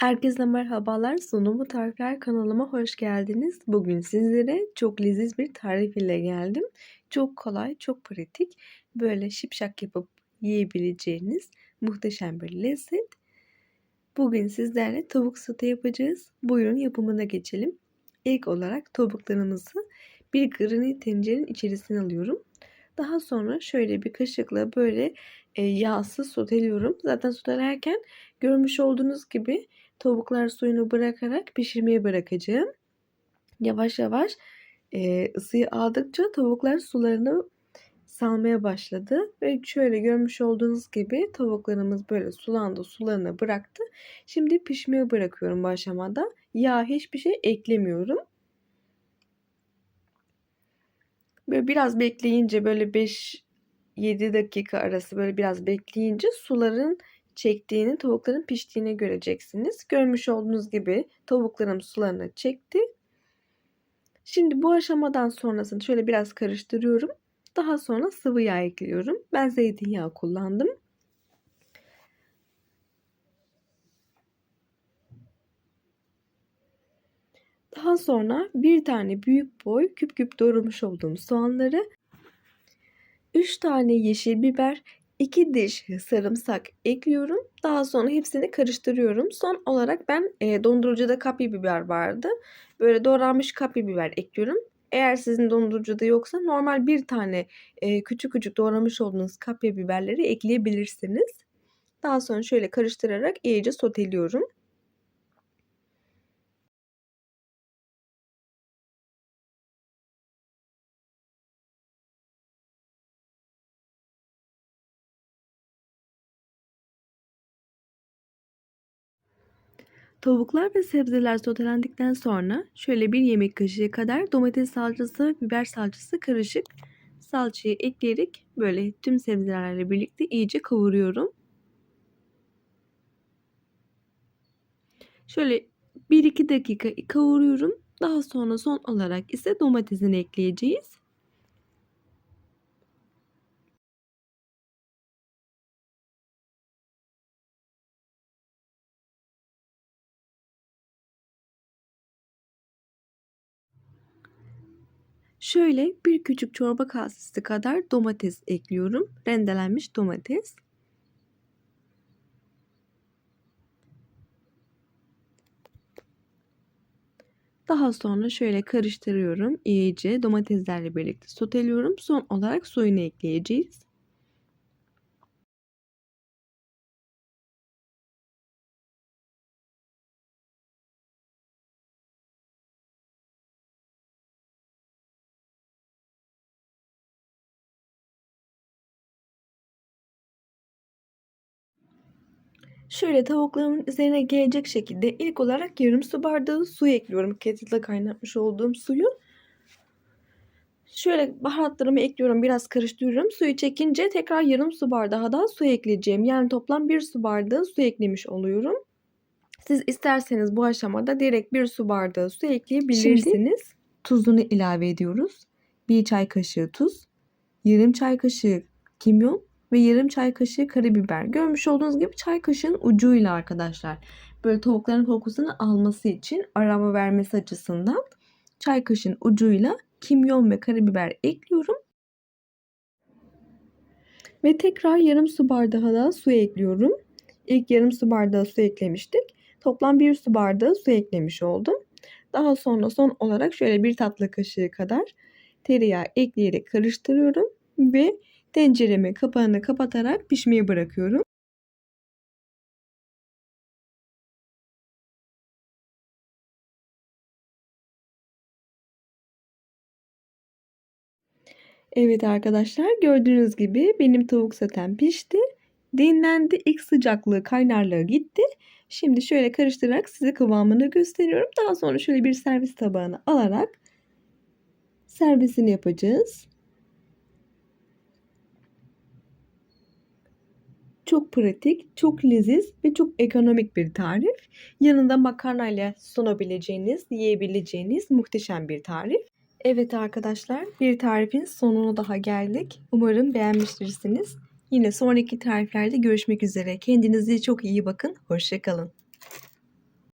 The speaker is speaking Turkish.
Herkese merhabalar. Sunumu Tarifler kanalıma hoş geldiniz. Bugün sizlere çok leziz bir tarif ile geldim. Çok kolay, çok pratik. Böyle şipşak yapıp yiyebileceğiniz muhteşem bir lezzet. Bugün sizlerle tavuk sote yapacağız. Buyurun yapımına geçelim. İlk olarak tavuklarımızı bir granit tencerenin içerisine alıyorum. Daha sonra şöyle bir kaşıkla böyle e, yağsız soteliyorum. Zaten sotelerken görmüş olduğunuz gibi tavuklar suyunu bırakarak pişirmeye bırakacağım. Yavaş yavaş e, ısıyı aldıkça tavuklar sularını salmaya başladı. Ve şöyle görmüş olduğunuz gibi tavuklarımız böyle sulandı sularını bıraktı. Şimdi pişmeye bırakıyorum bu aşamada. Yağ hiçbir şey eklemiyorum. Böyle biraz bekleyince böyle 5 7 dakika arası böyle biraz bekleyince suların çektiğini, tavukların piştiğini göreceksiniz. Görmüş olduğunuz gibi tavuklarım sularını çekti. Şimdi bu aşamadan sonrasını şöyle biraz karıştırıyorum. Daha sonra sıvı yağ ekliyorum. Ben zeytinyağı kullandım. Daha sonra bir tane büyük boy küp küp doğramış olduğum soğanları 3 tane yeşil biber, 2 diş sarımsak ekliyorum. Daha sonra hepsini karıştırıyorum. Son olarak ben e, dondurucuda kapya biber vardı. Böyle doğranmış kapya biber ekliyorum. Eğer sizin dondurucuda yoksa normal bir tane e, küçük küçük doğramış olduğunuz kapya biberleri ekleyebilirsiniz. Daha sonra şöyle karıştırarak iyice soteliyorum. Tavuklar ve sebzeler sotelendikten sonra şöyle bir yemek kaşığı kadar domates salçası, biber salçası karışık salçayı ekleyerek böyle tüm sebzelerle birlikte iyice kavuruyorum. Şöyle 1-2 dakika kavuruyorum. Daha sonra son olarak ise domatesini ekleyeceğiz. Şöyle bir küçük çorba kasesi kadar domates ekliyorum. Rendelenmiş domates. Daha sonra şöyle karıştırıyorum. iyice domateslerle birlikte soteliyorum. Son olarak suyunu ekleyeceğiz. Şöyle tavuklarımın üzerine gelecek şekilde ilk olarak yarım su bardağı su ekliyorum. Kettle'da kaynatmış olduğum suyu. Şöyle baharatlarımı ekliyorum. Biraz karıştırıyorum. Suyu çekince tekrar yarım su bardağı daha su ekleyeceğim. Yani toplam bir su bardağı su eklemiş oluyorum. Siz isterseniz bu aşamada direkt bir su bardağı su ekleyebilirsiniz. Şimdi tuzunu ilave ediyoruz. Bir çay kaşığı tuz. Yarım çay kaşığı kimyon ve yarım çay kaşığı karabiber. Görmüş olduğunuz gibi çay kaşığın ucuyla arkadaşlar. Böyle tavukların kokusunu alması için arama vermesi açısından çay kaşığın ucuyla kimyon ve karabiber ekliyorum. Ve tekrar yarım su bardağı da su ekliyorum. İlk yarım su bardağı su eklemiştik. Toplam bir su bardağı su eklemiş oldum. Daha sonra son olarak şöyle bir tatlı kaşığı kadar tereyağı ekleyerek karıştırıyorum ve tenceremi kapağını kapatarak pişmeye bırakıyorum. Evet arkadaşlar gördüğünüz gibi benim tavuk zaten pişti. Dinlendi. ilk sıcaklığı kaynarlığı gitti. Şimdi şöyle karıştırarak size kıvamını gösteriyorum. Daha sonra şöyle bir servis tabağına alarak servisini yapacağız. Çok pratik, çok leziz ve çok ekonomik bir tarif. Yanında makarnayla sunabileceğiniz, yiyebileceğiniz muhteşem bir tarif. Evet arkadaşlar bir tarifin sonuna daha geldik. Umarım beğenmiştirsiniz. Yine sonraki tariflerde görüşmek üzere. Kendinize çok iyi bakın. Hoşçakalın.